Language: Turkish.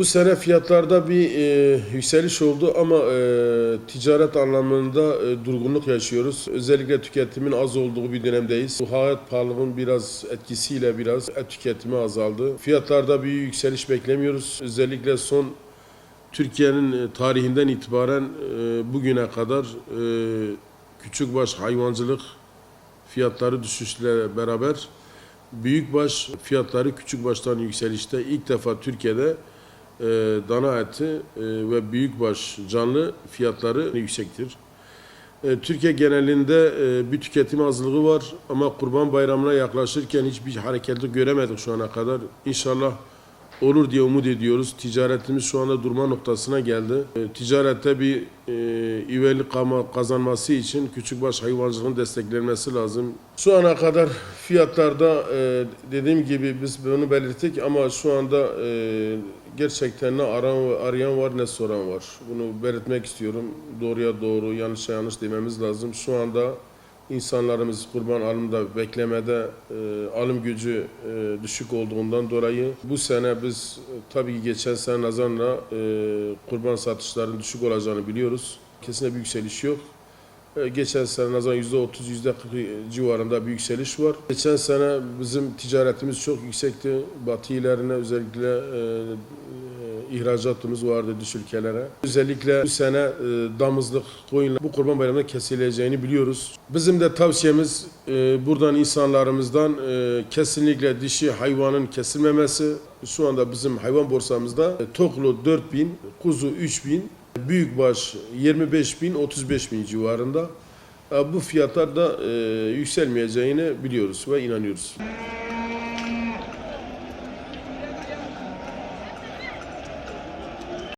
Bu sene fiyatlarda bir e, yükseliş oldu ama e, ticaret anlamında e, durgunluk yaşıyoruz. Özellikle tüketimin az olduğu bir dönemdeyiz. Bu hayat pahalılığının biraz etkisiyle biraz et tüketimi azaldı. Fiyatlarda bir yükseliş beklemiyoruz. Özellikle son Türkiye'nin e, tarihinden itibaren e, bugüne kadar e, küçükbaş hayvancılık fiyatları düşüşle beraber büyükbaş fiyatları küçükbaştan yükselişte ilk defa Türkiye'de e, dana eti e, ve büyükbaş canlı fiyatları yüksektir. E, Türkiye genelinde e, bir tüketim azlığı var ama Kurban Bayramı'na yaklaşırken hiçbir hareketli göremedik şu ana kadar. İnşallah olur diye umut ediyoruz. Ticaretimiz şu anda durma noktasına geldi. E, ticarette bir e, kama- kazanması için küçükbaş hayvancılığın desteklenmesi lazım. Şu ana kadar fiyatlarda e, dediğim gibi biz bunu belirttik ama şu anda e, gerçekten ne arayan var ne soran var. Bunu belirtmek istiyorum. Doğruya doğru, yanlışa yanlış dememiz lazım. Şu anda insanlarımız kurban alımda beklemede e, alım gücü e, düşük olduğundan dolayı bu sene biz tabii geçen sene nazarla e, kurban satışlarının düşük olacağını biliyoruz. Kesinlikle bir yükseliş yok. E, Geçen sene nazaran %30, %40 civarında bir yükseliş var. Geçen sene bizim ticaretimiz çok yüksekti. Batı illerine özellikle e, ihracatımız vardı dış ülkelere. Özellikle bu sene e, damızlık, koyunlar bu kurban bayramında kesileceğini biliyoruz. Bizim de tavsiyemiz e, buradan insanlarımızdan e, kesinlikle dişi hayvanın kesilmemesi. Şu anda bizim hayvan borsamızda e, toklu 4000, kuzu 3000, büyükbaş 25 bin, 35 bin civarında. E, Bu fiyatlar da e, yükselmeyeceğini biliyoruz ve inanıyoruz.